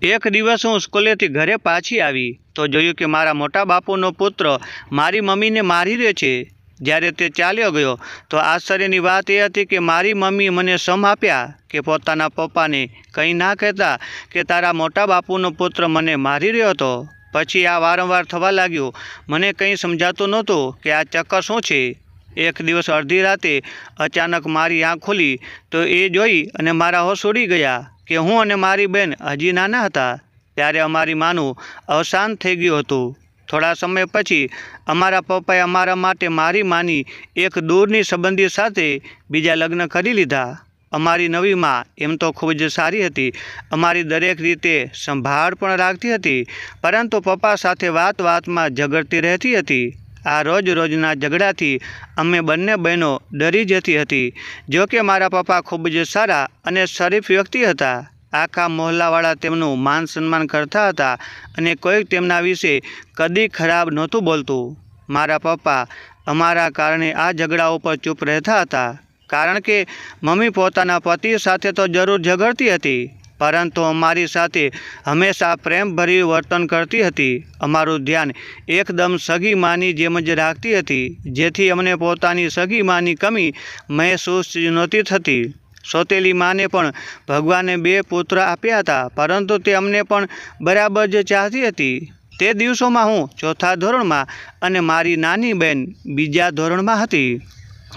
એક દિવસ હું સ્કૂલેથી ઘરે પાછી આવી તો જોયું કે મારા મોટા બાપુનો પુત્ર મારી મમ્મીને મારી રહ્યો છે. જ્યારે તે ચાલ્યો ગયો તો આશ્ચર્યની વાત એ હતી કે મારી મમ્મી મને સમ આપ્યા કે પોતાના પપ્પાને કંઈ ના કહેતા કે તારા મોટા બાપુનો પુત્ર મને મારી રહ્યો હતો. પછી આ વારંવાર થવા લાગ્યું. મને કંઈ સમજાતું નહોતું કે આ ચક્કર શું છે? એક દિવસ અડધી રાતે અચાનક મારી આંખ ખુલી તો એ જોઈ અને મારા હોશ ઉડી ગયા કે હું અને મારી બેન હજી નાના હતા. ત્યારે અમારી માનું અવસાન થઈ ગયું હતું. થોડા સમય પછી અમારા પપ્પાએ અમારા માટે મારી માની એક દૂરની સંબંધી સાથે બીજા લગ્ન કરી લીધા. અમારી નવી માં એમ તો ખૂબ જ સારી હતી. અમારી દરેક રીતે સંભાળ પણ રાખતી હતી. પરંતુ પપ્પા સાથે વાત વાતમાં ઝઘડતી રહેતી હતી. આ રોજ રોજના ઝઘડાથી અમે બંને બહેનો ડરી જતી હતી. જો કે મારા પપ્પા ખૂબ જ સારા અને શરીફ વ્યક્તિ હતા. આખા મહોલ્લાવાળા તેમનું માન સન્માન કરતા હતા અને કોઈક તેમના વિશે કદી ખરાબ નહોતું બોલતું. મારા પપ્પા અમારા કારણે આ ઝઘડા ઉપર ચૂપ રહેતા હતા. કારણ કે મમ્મી પોતાના પતિ સાથે તો જરૂર ઝઘડતી હતી. પરંતુ અમારી સાથે હંમેશા પ્રેમભર્યું વર્તન કરતી હતી. અમારું ધ્યાન એકદમ સગી માની જેમ જ રાખતી હતી, જેથી અમને પોતાની સગી માની કમી મહેસૂસ નહોતી થતી. સોતેલી માને પણ ભગવાને બે પુત્ર આપ્યા હતા, પરંતુ તે અમને પણ બરાબર જ ચાહતી હતી. તે દિવસોમાં હું ચોથા ધોરણમાં અને મારી નાની બહેન બીજા ધોરણમાં હતી.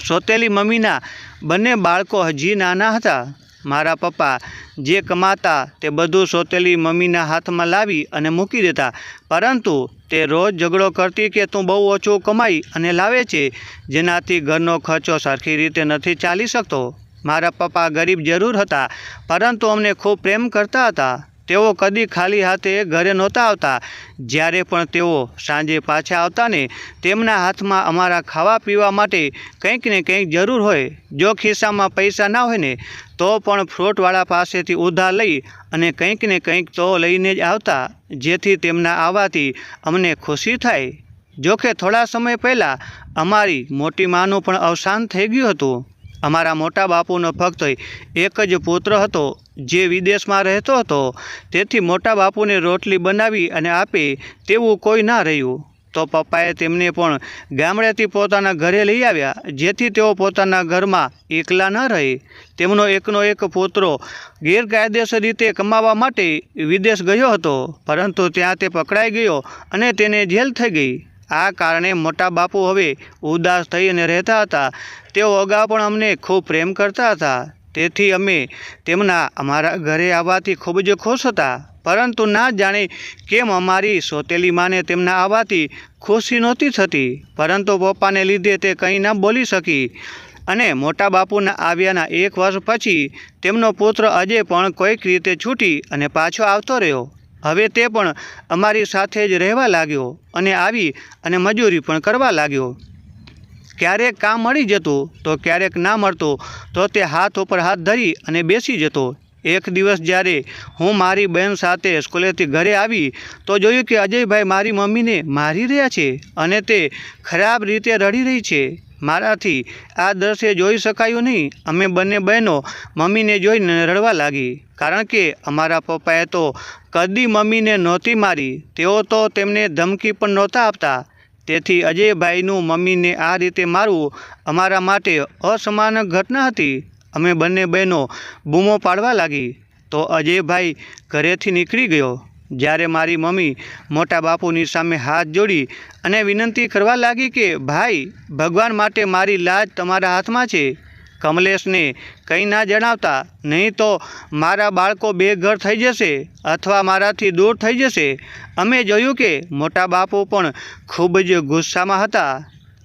સોતેલી મમ્મીના બંને બાળકો હજી નાના હતા. મારા પપ્પા જે કમાતા તે બધું સોતેલી મમ્મીના હાથમાં લાવી અને મૂકી દેતા. પરંતુ તે રોજ ઝઘડો કરતી કે તું બહુ ઓછું કમાઈ અને લાવે છે, જેનાથી ઘરનો ખર્ચો સરખી રીતે નથી ચાલી શકતો. મારા પપ્પા ગરીબ જરૂર હતા, પરંતુ અમને ખૂબ પ્રેમ કરતા હતા. તેઓ કદી ખાલી હાથે ઘરે નહોતા આવતા. જ્યારે પણ તેઓ સાંજે પાછા આવતા ને તેમના હાથમાં અમારા ખાવા પીવા માટે કંઈક ને કંઈક જરૂર હોય. જો ખિસ્સામાં પૈસા ના હોય ને તો પણ ફ્રૂટવાળા પાસેથી ઉધાર લઈ અને કંઈક ને કંઈક તો લઈને જ આવતા, જેથી તેમના આવવાથી અમને ખુશી થાય. જોકે થોડા સમય પહેલાં અમારી મોટી માનું પણ અવસાન થઈ ગયું હતું. અમારા મોટા બાપુનો ફક્ત એક જ પુત્ર હતો, જે વિદેશમાં રહેતો હતો. તેથી મોટા બાપુને રોટલી બનાવી અને આપે તેવું કોઈ ના રહ્યું. તો પપ્પાએ તેમને પણ ગામડેથી પોતાના ઘરે લઈ આવ્યા, જેથી તેઓ પોતાના ઘરમાં એકલા ન રહે. તેમનો એકનો એક પુત્રો ગેરકાયદેસર રીતે કમાવા માટે વિદેશ ગયો હતો, પરંતુ ત્યાં તે પકડાઈ ગયો અને તેને જેલ થઈ ગઈ. આ કારણે મોટા બાપુ હવે ઉદાસ થઈ અને રહેતા હતા. તેઓ અગાઉ પણ અમને ખૂબ પ્રેમ કરતા હતા. તેથી અમે તેમના અમારા ઘરે આવવાથી ખૂબ જ ખુશ હતા. પરંતુ ના જાણે કેમ અમારી સોતેલી માને તેમના આવવાથી ખુશી નહોતી થતી. પરંતુ પપ્પાને લીધે તે કંઈ ના બોલી શકી. અને મોટા બાપુના આવ્યાના એક વર્ષ પછી તેમનો પુત્ર અજય પણ કોઈક રીતે છૂટી અને પાછો આવતો રહ્યો. હવે તે પણ અમારી સાથે જ રહેવા લાગ્યો અને આવી અને મજૂરી પણ કરવા લાગ્યો. ક્યારેક કામ મળી જતું, તો ક્યારેક ના મળતું, તો તે હાથ ઉપર હાથ ધરી અને બેસી જતો. એક દિવસ જ્યારે હું મારી બહેન સાથે સ્કૂલેથી ઘરે આવી, તો જોયું કે અજયભાઈ મારી મમ્મીને મારી રહ્યા છે અને તે ખરાબ રીતે રડી રહી છે. મારાથી આ દ્રશ્ય જોઈ શકાયું નહીં. અમે બંને બહેનો મમ્મીને જોઈને રડવા લાગી. કારણ કે અમારા પપ્પાએ તો કદી મમ્મીને નહોતી મારી. તેઓ તો તેમને ધમકી પણ નહોતા આપતા. તેથી અજયભાઈનું મમ્મીને આ રીતે મારવું અમારા માટે અસમાન ઘટના હતી. અમે બંને બહેનો બૂમો પાડવા લાગી. તો અજયભાઈ ઘરેથી નીકળી ગયો. જ્યારે મારી મમ્મી મોટા બાપુની સામે હાથ જોડી અને વિનંતી કરવા લાગી કે, ભાઈ, ભગવાન માટે મારી લાજ તમારા હાથમાં છે. કમલેશને કંઈ ના જણાવતા, નહીં તો મારા બાળકો બેઘર થઈ જશે અથવા મારાથી દૂર થઈ જશે. અમે જોયું કે મોટા બાપુ પણ ખૂબ જ ગુસ્સામાં હતા.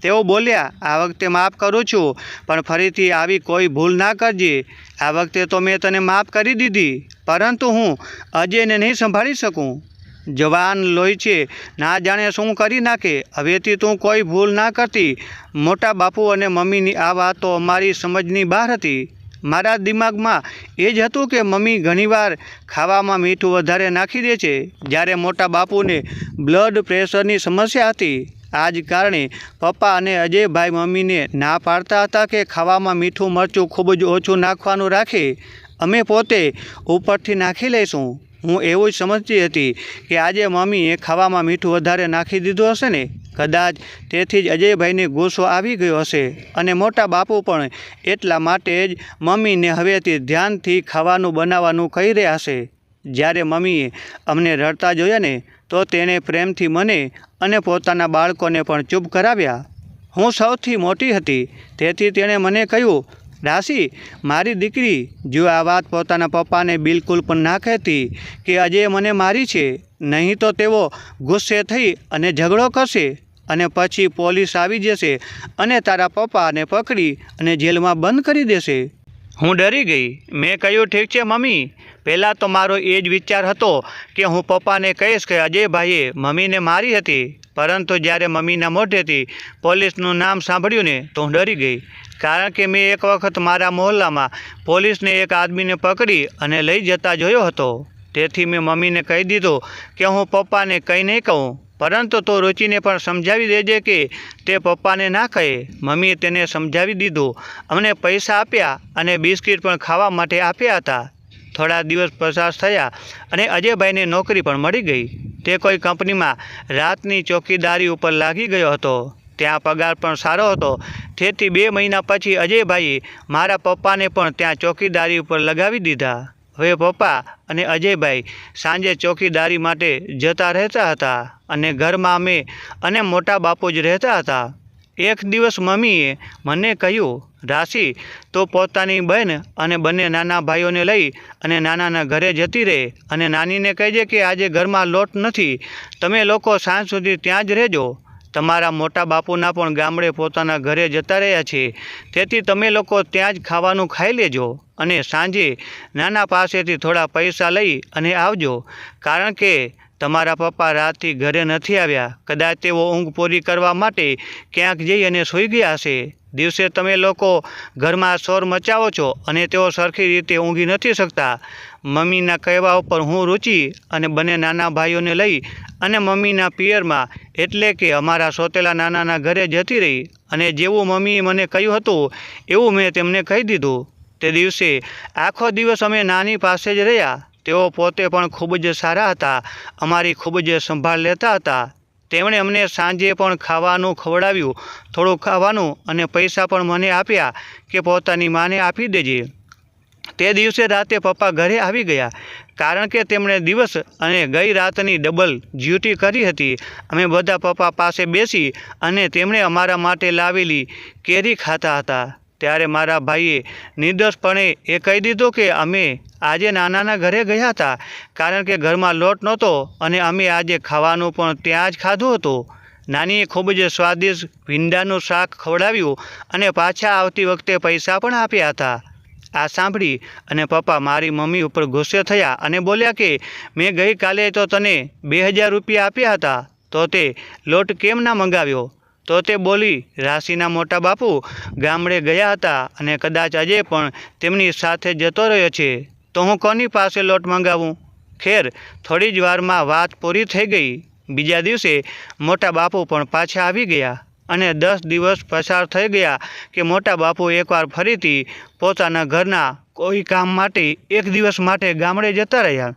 તેઓ બોલ્યા, આ વખતે માફ કરું છું, પણ ફરીથી આવી કોઈ ભૂલ ના કરજે. આ વખતે તો મેં તને માફ કરી દીધી, પરંતુ હું અજયને નહીં સંભાળી શકું. જવાન લોહી છે. ના જાણે શું કરી નાખે. હવેથી તું કોઈ ભૂલ ના કરતી. મોટા બાપુ અને મમ્મીની આ વાતો અમારી સમજની બહાર હતી. મારા દિમાગમાં એ જ હતું કે મમ્મી ઘણીવાર ખાવામાં મીઠું વધારે નાખી દે છે. જ્યારે મોટા બાપુને બ્લડ પ્રેશરની સમસ્યા હતી. આ જ કારણે પપ્પા અને અજયભાઈ મમ્મીને ના પાડતા હતા કે ખાવામાં મીઠું મરચું ખૂબ જ ઓછું નાખવાનું રાખે. અમે પોતે ઉપરથી નાખી લઈશું. હું એવું સમજતી હતી કે આજે મમ્મીએ ખાવામાં મીઠું વધારે નાખી દીધું હશે ને? કદાચ તેથી જ અજયભાઈને ગુસ્સો આવી ગયો હશે. અને મોટા બાપુ પણ એટલા માટે જ મમ્મીને હવેથી ધ્યાનથી ખાવાનું બનાવવાનું કહી રહ્યા હશે. જ્યારે મમ્મીએ અમને રડતા જોયા ને, તો તેણે પ્રેમથી મને અને પોતાના બાળકોને પણ ચૂપ કરાવ્યા. હું સૌથી મોટી હતી, તેથી તેણે મને કહ્યું રાશિ મારી દીકરી, જો આ વાત પોતાના પપ્પાને બિલકુલ પણ ના કહેતી કે અજય મને મારી છે, નહીં તો તેઓ ગુસ્સે થઈ અને ઝઘડો કરશે અને પછી પોલીસ આવી જશે અને તારા પપ્પાને પકડી અને જેલમાં બંધ કરી દેશે. હું ડરી ગઈ. મેં કહ્યું, ઠીક છે, મમ્મી. પહેલાં તો મારો એ જ વિચાર હતો કે હું પપ્પાને કહીશ કે અજયભાઈએ મમ્મીને મારી હતી. પરંતુ જ્યારે મમ્મીના મોઢેથી પોલીસનું નામ સાંભળ્યું ને, તો હું ડરી ગઈ. કારણ કે મેં એક વખત મારા મહોલ્લામાં પોલીસને એક આદમીને પકડી અને લઈ જતા જોયો હતો. તેથી મેં મમ્મીને કહી દીધું કે હું પપ્પાને કંઈ નહીં કહું, પરંતુ તો રુચિને પણ સમજાવી દેજે કે તે પપ્પાને ના કહે. મમ્મીએ તેને સમજાવી દીધું અમને પૈસા આપ્યા અને બિસ્કિટ પણ ખાવા માટે આપ્યા હતા. થોડા દિવસ પસાર થયા અને અજયભાઈને નોકરી પણ મળી ગઈ. તે કોઈ કંપનીમાં રાતની ચોકીદારી ઉપર લાગી ગયો હતો. ત્યાં પગાર પણ સારો હતો. તેથી બે મહિના પછી અજયભાઈએ મારા પપ્પાને પણ ત્યાં ચોકીદારી ઉપર લગાવી દીધા. હવે પપ્પા અને અજયભાઈ સાંજે ચોકીદારી માટે જતા રહેતા હતા અને ઘરમાં અમે અને મોટા બાપુ જ રહેતા હતા. એક દિવસ મમ્મીએ મને કહ્યું, રાશિ, તો પોતાની બહેન અને બંને નાના ભાઈઓને લઈ અને નાનાના ઘરે જતી રહે અને નાનીને કહેજે કે આજે ઘરમાં લોટ નથી. તમે લોકો સાંજ સુધી ત્યાં જ રહેજો. તમારા મોટા બાપુના પણ ગામડે પોતાના ઘરે જતા રહ્યા છે. તેથી તમે લોકો ત્યાં જ ખાવાનું ખાઈ લેજો અને સાંજે નાના પાસેથી થોડા પૈસા લઈ અને આવજો. કારણ કે તમારા પપ્પા રાતથી ઘરે નથી આવ્યા. કદાચ તેઓ ઊંઘ પૂરી કરવા માટે ક્યાંક જઈ અને સૂઈ ગયા હશે. દિવસે તમે લોકો ઘરમાં શોર મચાવો છો અને તેઓ સરખી રીતે ઊંઘી નથી શકતા. મમ્મીના કહેવા ઉપર હું રુચિ અને બંને નાના ભાઈઓને લઈ અને મમ્મીના પિયરમાં એટલે કે અમારા સોતેલા નાનાના ઘરે જતી રહી અને જેવું મમ્મીએ મને કહ્યું હતું, એવું મેં તેમને કહી દીધું. તે દિવસે આખો દિવસ અમે નાની પાસે જ રહ્યા. તેઓ પોતે પણ ખૂબ જ સારા હતા, અમારી ખૂબ જ સંભાળ લેતા હતા. તેમણે અમને સાંજે પણ ખાવાનું ખવડાવ્યું, થોડું ખાવાનું અને પૈસા પણ મને આપ્યા કે પોતાની માને આપી દેજે. તે દિવસે રાતે પપ્પા ઘરે આવી ગયા, કારણ કે તેમણે દિવસ અને ગઈ રાતની ડબલ ડ્યુટી કરી હતી. અમે બધા પપ્પા પાસે બેસી અને તેમણે અમારા માટે લાવેલી કેરી ખાતા હતા. ત્યારે મારા ભાઈએ નિર્દોષપણે એ કહી દીધું કે અમે આજે નાનાના ઘરે ગયા હતા, કારણ કે ઘરમાં લોટ નહોતો અને અમે આજે ખાવાનું પણ ત્યાં જ ખાધું હતું. નાનીએ ખૂબ જ સ્વાદિષ્ટ ભીંડાનું શાક ખવડાવ્યું અને પાછા આવતી વખતે પૈસા પણ આપ્યા હતા. આ સાંભળી અને પપ્પા મારી મમ્મી ઉપર ગુસ્સે થયા અને બોલ્યા કે, મેં ગઈકાલે તો તને બે હજાર રૂપિયા આપ્યા હતા, તો તે લોટ કેમ ના મંગાવ્યો? તો તે બોલી, રાશિના મોટા બાપુ, ગામડે ગયા હતા અને કદાચ આજે પણ તેમની સાથે જતો રહ્યો છે. તો હું કોની પાસે લોટ મંગાવું? ખેર, થોડી જ વારમાં વાત પૂરી થઈ ગઈ. બીજા દિવસે મોટા બાપુ પણ પાછા આવી ગયા અને દસ દિવસ પસાર થઈ ગયા કે મોટા બાપુ એકવાર ફરીથી પોતાના ઘરના કોઈ કામ માટે એક દિવસ માટે ગામડે જતા રહ્યા.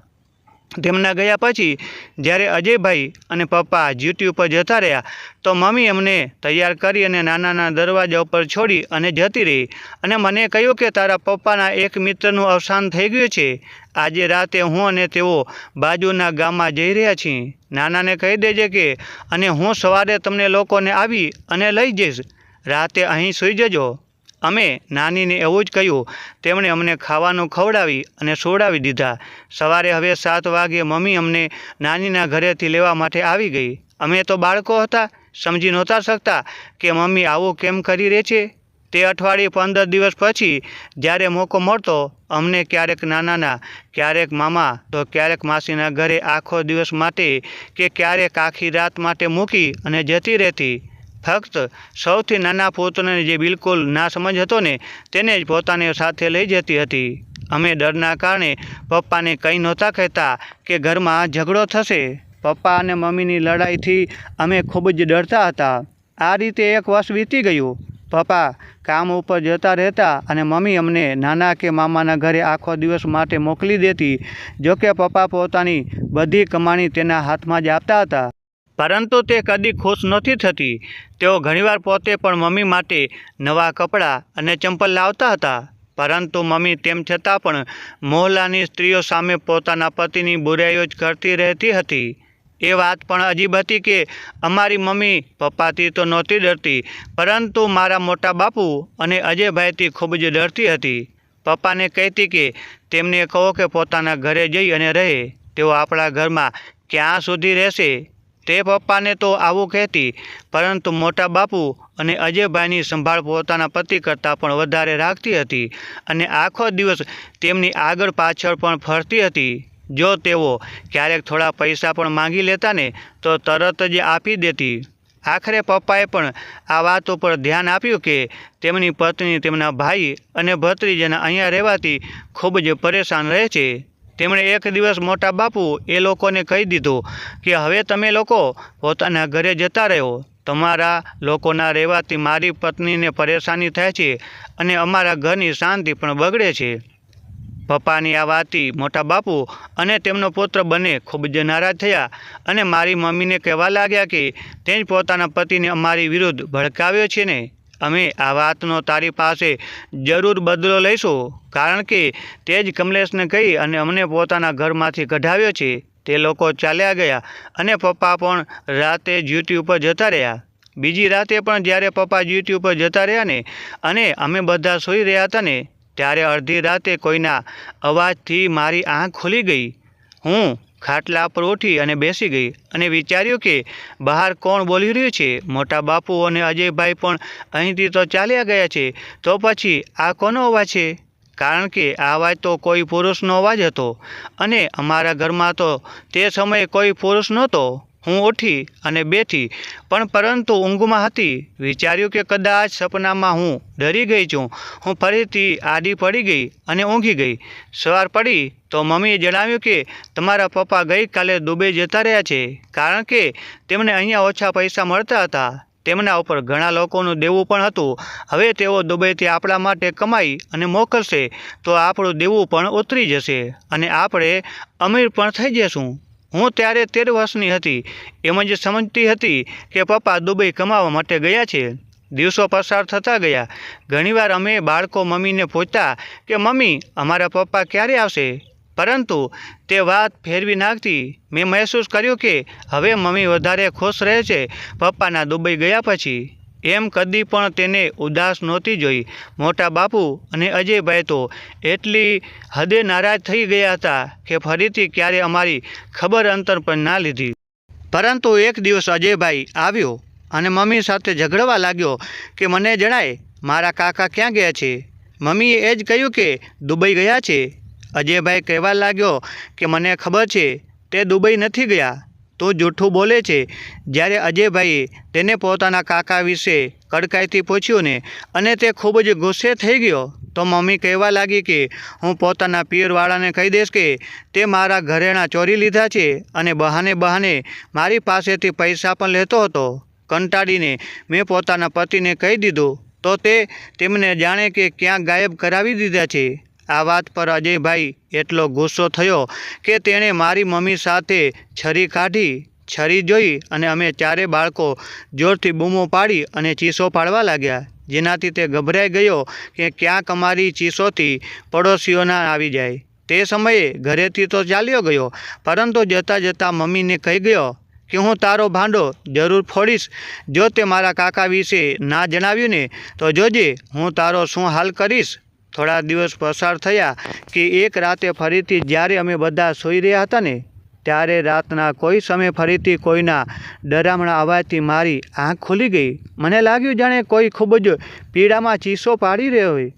તેમના ગયા પછી જ્યારે અજયભાઈ અને પપ્પા ડ્યુટી ઉપર જતા રહ્યા, તો મમ્મી અમને તૈયાર કરી અને નાનાના દરવાજા ઉપર છોડી અને જતી રહી. અને મને કહ્યું કે તારા પપ્પાના એક મિત્રનું અવસાન થઈ ગયું છે. આજે રાતે હું અને તેઓ બાજુના ગામમાં જઈ રહ્યા છીએ. નાનાને કહી દેજે કે, અને હું સવારે તમને લોકોને આવી અને લઈ જઈશ. રાતે અહીં સૂઈ જજો. અમે નાનીને એવું જ કહ્યું. તેમણે અમને ખાવાનું ખવડાવી અને સોડાવી દીધા. સવારે હવે સાત વાગે મમ્મી અમને નાનીના ઘરેથી લેવા માટે આવી ગઈ. અમે તો બાળકો હતા, સમજી નહોતા શકતા કે મમ્મી આવું કેમ કરી રહે છે? તે અઠવાડિયે પંદર દિવસ પછી જ્યારે મોકો મળતો, અમને ક્યારેક નાનાના, ક્યારેક મામા, તો ક્યારેક માસીના ઘરે આખો દિવસ માટે કે ક્યારેક આખી રાત માટે મૂકી અને જતી રહેતી. ફક્ત સૌથી નાના પુત્રને જે બિલકુલ ના સમજ હતો ને, તેને જ પોતાને સાથે લઈ જતી હતી. અમે ડરના કારણે પપ્પાને કંઈ નહોતા કહેતા કે ઘરમાં ઝઘડો થશે. પપ્પા અને મમ્મીની લડાઈથી અમે ખૂબ જ ડરતા હતા. આ રીતે એક વર્ષ વીતી ગયું. પપ્પા કામ ઉપર જતા રહેતા અને મમ્મી અમને નાના કે મામાના ઘરે આખો દિવસ માટે મોકલી દેતી, જોકે પપ્પા પોતાની બધી કમાણી તેના હાથમાં જ આપતા હતા. પરંતુ તે કદી ખુશ નહોતી થતી. તેઓ ઘણીવાર પોતે પણ મમ્મી માટે નવા કપડાં અને ચંપલ લાવતા હતા. પરંતુ મમ્મી તેમ છતાં પણ મોહલ્લાની સ્ત્રીઓ સામે પોતાના પતિની બુરાઈઓ જ કરતી રહેતી હતી. એ વાત પણ અજીબ હતી કે અમારી મમ્મી પપ્પાથી તો નહોતી ડરતી, પરંતુ મારા મોટા બાપુ અને અજયભાઈથી ખૂબ જ ડરતી હતી. પપ્પાને કહેતી કે તેમને કહો કે પોતાના ઘરે જઈ અને રહે. તેઓ આપણા ઘરમાં ક્યાં સુધી રહેશે? તે પપ્પાને તો આવું કહેતી, પરંતુ મોટા બાપુ અને અજયભાઈની સંભાળ પોતાના પતિ કરતાં પણ વધારે રાખતી હતી અને આખો દિવસ તેમની આગળ પાછળ પણ ફરતી હતી. જો તેઓ ક્યારેક થોડા પૈસા પણ માંગી લેતા ને, તો તરત જ આપી દેતી. આખરે પપ્પાએ પણ આ વાત ઉપર ધ્યાન આપ્યું કે તેમની પત્ની તેમના ભાઈ અને ભત્રીજાના અહીંયા રહેવાથી ખૂબ જ પરેશાન રહે છે. તેમણે એક દિવસ મોટા બાપુ એ લોકોને કહી દીધું કે, હવે તમે લોકો પોતાના ઘરે જતા રહો તમારા લોકોના રહેવાથી મારી પત્નીને પરેશાની થાય છે અને અમારા ઘરની શાંતિ પણ બગડે છે. પપ્પાની આ વાતથી મોટા બાપુ અને તેમનો પુત્ર બંને ખૂબ જ નારાજ થયા અને મારી મમ્મીને કહેવા લાગ્યા કે તે જ પોતાના પતિને અમારી વિરુદ્ધ ભડકાવ્યો છે ને. અમે આ વાતનો તારી પાસે જરૂર બદલો લઈશું, કારણ કે તે જ કમલેશને કહી અને અમને પોતાના ઘરમાંથી કઢાવ્યો છે. તે લોકો ચાલ્યા ગયા અને પપ્પા પણ રાતે ડ્યુટી ઉપર જતા રહ્યા. બીજી રાતે પણ જ્યારે પપ્પા ડ્યુટી ઉપર જતા રહ્યા ને અને અમે બધા સૂઈ રહ્યા હતા ને, ત્યારે અડધી રાતે કોઈના અવાજથી મારી આંખ ખુલી ગઈ. હું ખાટલા પર ઉઠી અને બેસી ગઈ અને વિચાર્યું કે બહાર કોણ બોલી રહ્યું છે? મોટા બાપુ અને અજયભાઈ પણ અહીંથી તો ચાલ્યા ગયા છે. તો પછી આ કોનો અવાજ છે? કારણ કે આ અવાજ તો કોઈ પુરુષનો અવાજ હતો અને અમારા ઘરમાં તો તે સમયે કોઈ પુરુષ નહોતો. હું ઉઠી અને બેઠી. પણ પરંતુ ઊંઘમાં હતી. વિચાર્યું કે કદાચ સપનામાં હું ડરી ગઈ છું. હું ફરીથી આડી પડી ગઈ અને ઊંઘી ગઈ. સવાર પડી તો મમ્મીએ જણાવ્યું કે તમારા પપ્પા ગઈકાલે દુબઈ જતા રહ્યા છે. કારણ કે તેમને અહીંયા ઓછા પૈસા મળતા હતા. તેમના ઉપર ઘણા લોકોનું દેવું પણ હતું. હવે તેઓ દુબઈથી આપણા માટે કમાઈ અને મોકલશે. તો આપણું દેવું પણ ઉતરી જશે. અને આપણે અમીર પણ થઈ જશું હું ત્યારે તેર વર્ષની હતી. એમ જ સમજતી હતી કે પપ્પા દુબઈ કમાવા માટે ગયા છે, દિવસો પસાર થતા ગયા. ઘણીવાર અમે બાળકો મમ્મીને પૂછતા કે, મમ્મી, અમારા પપ્પા ક્યારે આવશે? પરંતુ તે વાત ફેરવી નાખતી મેં મહેસૂસ કર્યું કે, હવે મમ્મી વધારે ખુશ રહે છે, પપ્પાના દુબઈ ગયા પછી. એમ કદી પણ તેને ઉદાસ નહોતી જોઈ. મોટા બાપુ અને અજયભાઈ તો એટલી હદે નારાજ થઈ ગયા હતા કે ફરીથી ક્યારે અમારી ખબર અંતર પણ ના લીધી. પરંતુ એક દિવસ અજયભાઈ આવ્યો અને મમ્મી સાથે ઝઘડવા લાગ્યો કે મને જણાય, મારા કાકા ક્યાં ગયા છે? મમ્મીએ એ જ કહ્યું કે, દુબઈ ગયા છે. અજયભાઈ કહેવા લાગ્યો કે, મને ખબર છે, તે દુબઈ નથી ગયા. તું જૂઠું બોલે છે. જ્યારે અજયભાઈએ તેને પોતાના કાકા વિશે કડકાઈથી પૂછ્યું ને, અને તે ખૂબ જ ગુસ્સે થઈ ગયો, તો મમ્મી કહેવા લાગી કે, હું પોતાના પિયરવાળાને કહી દઈશ કે, તે મારા ઘરેણાં ચોરી લીધા છે અને બહાને બહાને મારી પાસેથી પૈસા પણ લેતો હતો. કંટાળીને મેં પોતાના પતિને કહી દીધું. તો તે તેમને જાણે કે ક્યાં ગાયબ કરાવી દીધા છે. આ વાત પર અજયભાઈ એટલો ગુસ્સો થયો કે તેણે મારી મમ્મી સાથે છરી કાઢી, છરી જોઈ અને અમે ચારે બાળકો જોરથી બૂમો પાડી અને ચીસો પાડવા લાગ્યા. જેનાથી તે ગભરાઈ ગયો કે ક્યાંક અમારી ચીસોથી પડોશીઓના આવી જાય. તે સમયે ઘરેથી તો ચાલ્યો ગયો, પરંતુ જતાં જતાં મમ્મીને કહી ગયો કે હું તારો ભાંડો જરૂર ફોડીશ. જો તે મારા કાકા વિશે ના જણાવ્યું ને તો જોજે હું તારો શું હાલ કરીશ? થોડા દિવસ પસાર થયા કે એક રાતે ફરીથી જ્યારે અમે બધા સૂઈ રહ્યા હતા ને, ત્યારે રાતના કોઈ સમયે ફરીથી કોઈના ડરામણા અવાજથી મારી આંખ ખુલી ગઈ. મને લાગ્યું જાણે કોઈ ખૂબ જ પીડામાં ચીસો પાડી રહ્યો હોય.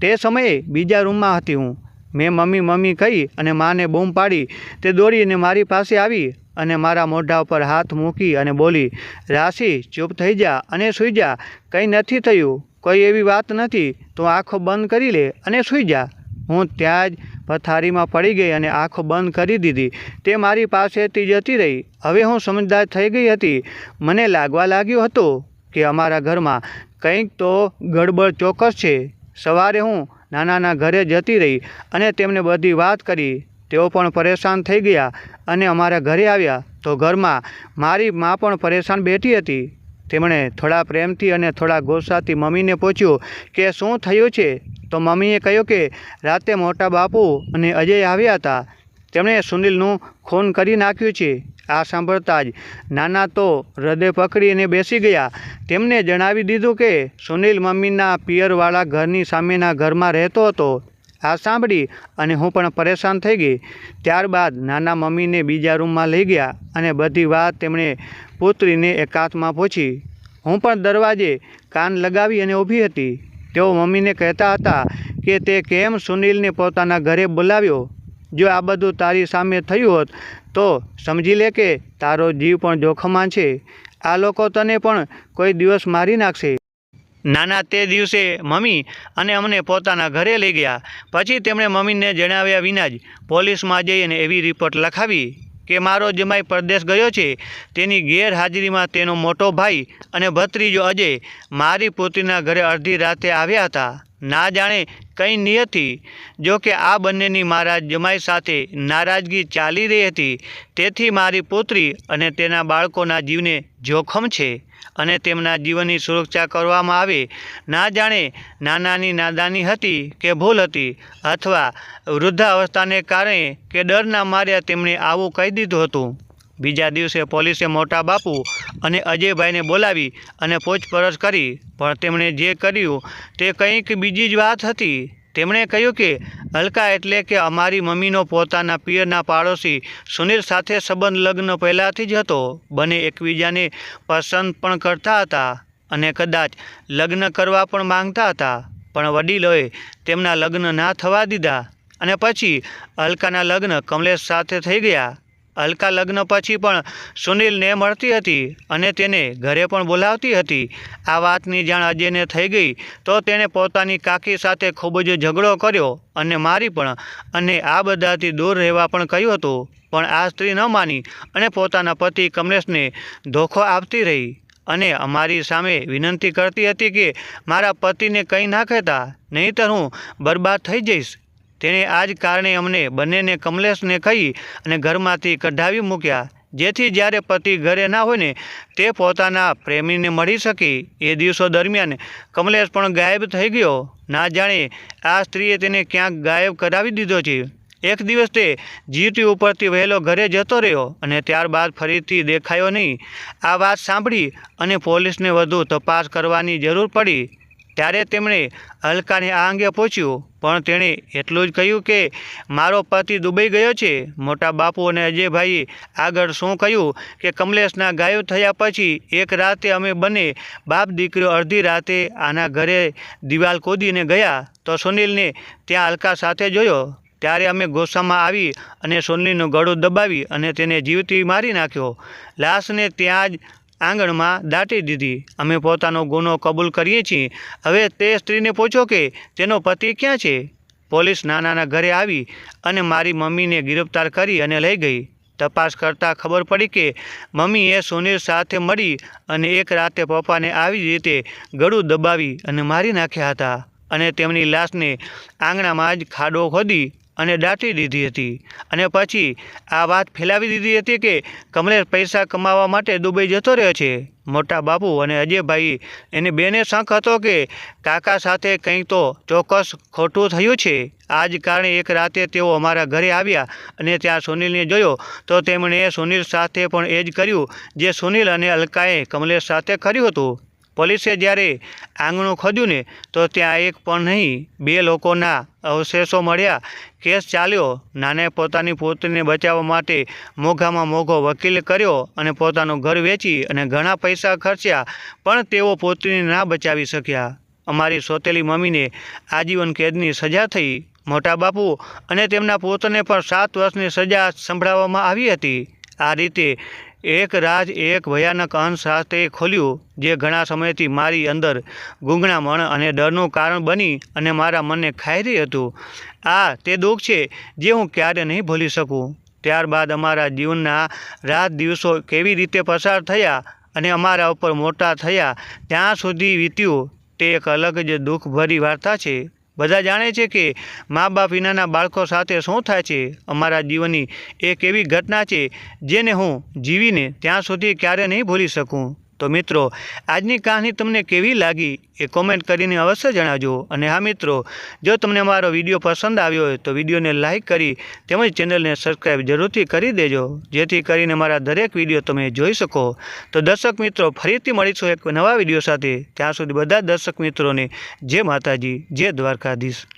તે સમયે બીજા રૂમમાં હતી હું. મેં મમ્મી મમ્મી કહી અને માને બૂમ પાડી. તે દોડીને મારી પાસે આવી. અને મારા મોઢા ઉપર હાથ મૂકી અને બોલી, રાશિ, ચૂપ થઈ જા અને સૂઈ જા. કંઈ નથી થયું. કોઈ એવી વાત નથી. તું આંખો બંધ કરી લે અને સૂઈ જા. હું ત્યાં જ પથારીમાં પડી ગઈ અને આંખો બંધ કરી દીધી. તે મારી પાસેથી જતી રહી. હવે હું સમજદાર થઈ ગઈ હતી. મને લાગવા લાગ્યું હતું કે અમારા ઘરમાં કંઈક તો ગડબડ ચોક્કસ છે. સવારે હું નાનાના ઘરે જતી રહી અને તેમને બધી વાત કરી. તેઓ પણ પરેશાન થઈ ગયા. અને અમારા ઘરે આવ્યા તો ઘરમાં મારી મા પણ પરેશાન બેઠી હતી. તેમણે થોડા પ્રેમથી અને થોડા ગુસ્સાથી મમ્મીને પૂછ્યું કે શું થયું છે? તો મમ્મીએ કહ્યું કે રાતે મોટા બાપુ અને અજય આવ્યા હતા. તેમણે સુનિલનું ખૂન કરી નાખ્યું છે. આ સાંભળતા જ નાના તો હૃદય પકડીને બેસી ગયા. તેમને જણાવી દીધું કે સુનિલ મમ્મીના પિયરવાળા ઘરની સામેના ઘરમાં રહેતો હતો. આ સાંભળી અને હું પણ પરેશાન થઈ ગઈ. ત્યારબાદ નાના મમ્મીને બીજા રૂમમાં લઈ ગયા અને બધી વાત તેમણે પુત્રીને એકાંતમાં પૂછી. હું પણ દરવાજે કાન લગાવી અને ઊભી હતી. તેઓ મમ્મીને કહેતા હતા કે તે કેમ સુનિલને પોતાના ઘરે બોલાવ્યો? જો આ બધું તારી સામે થયું હોત, તો સમજી લે કે તારો જીવ પણ જોખમમાં છે. આ લોકો તને પણ કોઈ દિવસ મારી નાખશે. નાના તે દિવસે મમ્મી અને અમને પોતાના ઘરે લઈ ગયા. પછી તેમણે મમ્મીને જણાવ્યા વિના જ પોલીસમાં જઈને એવી રિપોર્ટ લખાવી કે મારો જમાઈ પરદેશ ગયો છે, તેની ગેરહાજરીમાં તેનો મોટો ભાઈ અને ભત્રીજો અજય મારી પુત્રીના ઘરે અડધી રાતે આવ્યા હતા. ના જાણે કંઈ નિયતિ, જો કે આ બંનેની મારા જમાઈ સાથે નારાજગી ચાલી રહી હતી, તેથી મારી પુત્રી અને તેના બાળકોના જીવને જોખમ છે. અને તેમના જીવનની સુરક્ષા કરવામાં આવે. ના જાણે નાનાની નાદાની હતી કે ભૂલ હતી અથવા વૃદ્ધાવસ્થાને કારણે કે ડરના માર્યા તેમણે આવું કહી દીધું હતું. બીજા દિવસે પોલીસે મોટા બાપુ અને અજયભાઈને બોલાવી અને પૂછપરછ કરી, પણ તેમણે જે કર્યું તે કંઈક બીજી જ વાત હતી. તેમણે કહ્યું કે અલકા એટલે કે અમારી મમ્મીનો પોતાના પિયરના પાડોશી સુનિલ સાથે સંબંધ લગ્ન પહેલાંથી જ હતો. બંને એકબીજાને પસંદ પણ કરતા હતા અને કદાચ લગ્ન કરવા પણ માંગતા હતા. પણ વડીલોએ તેમના લગ્ન ના થવા દીધા અને પછી અલકાના લગ્ન કમલેશ સાથે થઈ ગયા. અલકા લગ્ન પછી પણ સુનિલને મળતી હતી અને તેને ઘરે પણ બોલાવતી હતી. આ વાતની જાણ અજયને થઈ ગઈ તો તેણે પોતાની કાકી સાથે ખૂબ જ ઝઘડો કર્યો અને મારી પણ અને આ બધાથી દૂર રહેવા પણ કહ્યું હતું. પણ આ સ્ત્રી ન માની અને પોતાના પતિ કમલેશને ધોખો આપતી રહી અને અમારી સામે વિનંતી કરતી હતી કે મારા પતિને કંઈ ના કહેતા નહીંતર હું બરબાદ થઈ જઈશ. તેણે આ જ કારણે અમને બંનેને કમલેશને કહી અને ઘરમાંથી કઢાવી મૂક્યા. જેથી જ્યારે પતિ ઘરે ના હોય ને, તે પોતાના પ્રેમીને મળી શકે એ દિવસો દરમિયાન કમલેશ પણ ગાયબ થઈ ગયો. ના જાણે આ સ્ત્રીએ તેને ક્યાંક ગાયબ કરાવી દીધો છે. એક દિવસ તે જીટી ઉપરથી વહેલો ઘરે જતો રહ્યો અને ત્યારબાદ ફરીથી દેખાયો નહીં. આ વાત સાંભળી અને પોલીસને વધુ તપાસ કરવાની જરૂર પડી. ત્યારે તેમણે અલકાને આ અંગે પૂછ્યું, પણ તેણે એટલું જ કહ્યું કે મારો પતિ દુબઈ ગયો છે. મોટા બાપુ અને અજયભાઈએ આગળ શું કહ્યું કે કમલેશના ગાયબ થયા પછી એક રાતે અમે બંને બાપ દીકરીઓ અડધી રાતે આના ઘરે દિવાલ કૂદીને ગયા તો સુનિલને ત્યાં અલકા સાથે જોયો. ત્યારે અમે ગુસ્સામાં આવી અને સુનિલનો ગળું દબાવી અને તેને જીવતી મારી નાખ્યો. લાશને ત્યાં જ આંગણમાં દાટી દીધી. અમે પોતાનો ગુનો કબૂલ કરીએ છીએ. હવે તે સ્ત્રીને પૂછો કે, તેનો પતિ ક્યાં છે? પોલીસ નાનાના ઘરે આવી અને મારી મમ્મીને ગિરફ્તાર કરી અને લઈ ગઈ. તપાસ કરતાં ખબર પડી કે, મમ્મીએ સુનિલ સાથે મળી અને એક રાતે પપ્પાને આવી રીતે ગળું દબાવી અને મારી નાખ્યા હતા. અને તેમની લાશને આંગણામાં જ ખાડો ખોદી અને દાટી દીધી હતી. અને પછી આ વાત ફેલાવી દીધી હતી કે કમલેશ પૈસા કમાવા માટે દુબઈ જતો રહ્યો છે. મોટા બાપુ અને અજયભાઈ એને બેને શંખ હતો કે કાકા સાથે કંઈક તો ચોક્કસ ખોટું થયું છે. આ જ કારણે એક રાતે તેઓ અમારા ઘરે આવ્યા અને ત્યાં સુનિલને જોયો તો તેમણે સુનિલ સાથે પણ એ જ કર્યું, જે સુનિલ અને અલકાએ કમલેશ સાથે કર્યું હતું. પોલીસે જ્યારે આંગણું ખોદ્યું ને, તો ત્યાં એક પણ નહીં, બે લોકોના અવશેષો મળ્યા. કેસ ચાલ્યો. નાને પોતાની પુત્રીને બચાવવા માટે મોંઘામાં મોંઘો વકીલ કર્યો અને પોતાનું ઘર વેચી અને ઘણા પૈસા ખર્ચ્યા, પણ તેઓ પુત્રીને ના બચાવી શક્યા. અમારી સોતેલી મમ્મીને આજીવન કેદની સજા થઈ. મોટા બાપુ અને તેમના પુત્રને પણ સાત વર્ષની સજા સંભળાવવામાં આવી હતી. આ રીતે એક રાજ એક ભયાનક અંશ સાથે ખોલ્યું, જે ઘણા સમયથી મારી અંદર ગૂંગણામણ અને ડરનું કારણ બની અને મારા મનને ખાઈ હતું. આ તે દુઃખ છે જે હું ક્યારે નહીં ભૂલી શકું. ત્યારબાદ અમારા જીવનના રાત દિવસો કેવી રીતે પસાર થયા અને અમારા ઉપર મોટા થયા, ત્યાં સુધી વીત્યું, તે એક અલગ જ દુઃખભરી વાર્તા છે. બધા જાણે છે કે મા બાપ વિનાના બાળકો સાથે શું થાય છે? અમારા જીવનની એક એવી ઘટના છે જેને હું જીવીને ત્યાં સુધી ક્યારે નહીં ભૂલી શકું. તો મિત્રો, આજની કહાની તમને કેવી લાગી એ કોમેન્ટ કરીને અવશ્ય જણાવજો. અને હા મિત્રો, જો તમને મારો વીડિયો પસંદ આવ્યો હોય તો વિડીયોને લાઇક કરી તેમજ ચેનલને સબસ્ક્રાઈબ જરૂરથી કરી દેજો. જેથી કરીને મારા દરેક વીડિયો તમે જોઈ શકો. તો દર્શક મિત્રો, ફરીથી મળીશું એક નવા વીડિયો સાથે. ત્યાં સુધી બધા જ દર્શક મિત્રોને જય માતાજી, જય દ્વારકાધીશ.